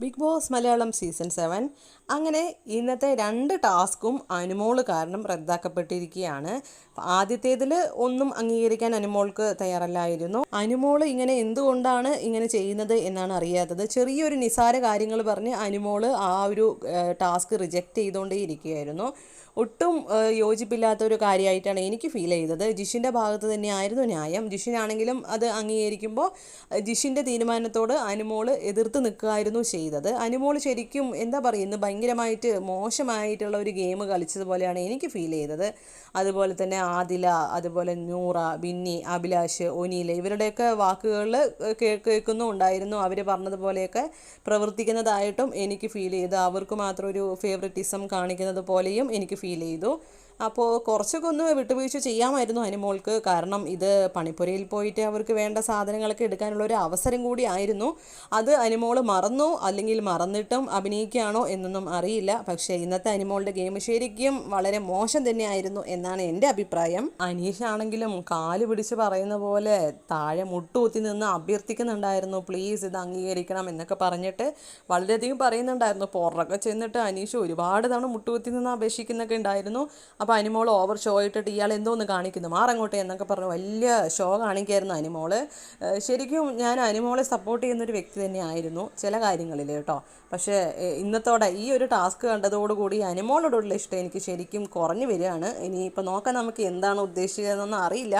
Bigg Boss Malayalam season seven. അങ്ങനെ ഇന്നത്തെ രണ്ട് ടാസ്കും അനുമോൾ കാരണം റദ്ദാക്കപ്പെട്ടിരിക്കുകയാണ്. ആദ്യത്തേതിൽ ഒന്നും അംഗീകരിക്കാൻ അനുമോൾക്ക് തയ്യാറല്ലായിരുന്നു. അനുമോൾ ഇങ്ങനെ എന്തുകൊണ്ടാണ് ഇങ്ങനെ ചെയ്യുന്നത് എന്നാണ് അറിയാത്തത്. ചെറിയൊരു നിസാര കാര്യങ്ങൾ പറഞ്ഞ് അനുമോൾ ആ ഒരു ടാസ്ക് റിജക്റ്റ് ചെയ്തുകൊണ്ടേ ഇരിക്കുകയായിരുന്നു. ഒട്ടും യോജിപ്പില്ലാത്ത ഒരു കാര്യമായിട്ടാണ് എനിക്ക് ഫീൽ ചെയ്തത്. ജിഷിന്റെ ഭാഗത്ത് തന്നെയായിരുന്നു ന്യായം. ജിഷിനാണെങ്കിലും അത് അംഗീകരിക്കുമ്പോൾ ജിഷിന്റെ തീരുമാനത്തോട് അനുമോൾ എതിർത്ത് നിൽക്കുമായിരുന്നു നിൽക്കുകയായിരുന്നു ചെയ്തത്. അനുമോൾ ശരിക്കും എന്താ പറയുന്നത് ഭയങ്കരമായിട്ട് മോശമായിട്ടുള്ള ഒരു ഗെയിം കളിച്ചതുപോലെയാണ് എനിക്ക് ഫീൽ ചെയ്തത്. അതുപോലെ തന്നെ ആദില അതുപോലെ നൂറ ബിന്നി അഭിലാഷ് ഒനീൽ ഇവരുടെയൊക്കെ വാക്കുകളിൽ കേൾക്കുന്നുണ്ടായിരുന്നു അവർ പറഞ്ഞതുപോലെയൊക്കെ പ്രവർത്തിക്കുന്നതായിട്ടും എനിക്ക് ഫീൽ ചെയ്തു. അവർക്ക് മാത്രം ഒരു ഫേവററ്റിസം കാണിക്കുന്നത് പോലെയും എനിക്ക് ഫീൽ ചെയ്തു. അപ്പോൾ കുറച്ചൊക്കെ ഒന്ന് വിട്ടുവീഴ്ച ചെയ്യാമായിരുന്നു അനിമോൾക്ക് കാരണം ഇത് പണിപ്പുരയിൽ പോയിട്ട് അവർക്ക് വേണ്ട സാധനങ്ങളൊക്കെ എടുക്കാനുള്ള ഒരു അവസരം കൂടി ആയിരുന്നു. അത് അനുമോൾ മറന്നു അല്ലെങ്കിൽ മറന്നിട്ടും അഭിനയിക്കുകയാണോ എന്നൊന്നും അറിയില്ല. പക്ഷേ ഇന്നത്തെ അനിമോളുടെ ഗെയിം ശരിക്കും വളരെ മോശം തന്നെയായിരുന്നു എന്നാണ് എന്റെ അഭിപ്രായം. അനീഷ് ആണെങ്കിലും കാൽ പിടിച്ച് പറയുന്ന പോലെ താഴെ മുട്ടുകുത്തി നിന്ന് അഭ്യർത്ഥിക്കുന്നുണ്ടായിരുന്നു പ്ലീസ് ഇത് അംഗീകരിക്കണം എന്നൊക്കെ പറഞ്ഞിട്ട് വളരെയധികം പറയുന്നുണ്ടായിരുന്നു. പുറകെ ചെന്നിട്ട് അനീഷ് ഒരുപാട് തവണ മുട്ടുകുത്തി നിന്ന് അപേക്ഷിക്കുന്നൊക്കെ ഉണ്ടായിരുന്നു. അപ്പോൾ അനിമോൾ ഓവർ ഷോ ഇട്ടിട്ട് ഇയാൾ എന്തോന്ന് കാണിക്കുന്നു? മാറങ്ങോട്ടെ എന്നൊക്കെ പറഞ്ഞു. വലിയ ഷോ കാണിക്കായിരുന്നു അനിമോൾ ശരിക്കും ഞാൻ അനിമോളെ സപ്പോർട്ട് ചെയ്യുന്നൊരു വ്യക്തി തന്നെയായിരുന്നു ചില കാര്യങ്ങളിൽ കേട്ടോ. പക്ഷേ ഇന്നത്തോടെ ഈ ഒരു ടാസ്ക് കണ്ടതോടുകൂടി അനിമോളോടുള്ള ഇഷ്ടം എനിക്ക് ശരിക്കും കുറഞ്ഞു വരികയാണ്. ഇനിയിപ്പോൾ നോക്കാൻ നമുക്ക് എന്താണ് ഉദ്ദേശിക്കുന്നതെന്നൊന്നും അറിയില്ല.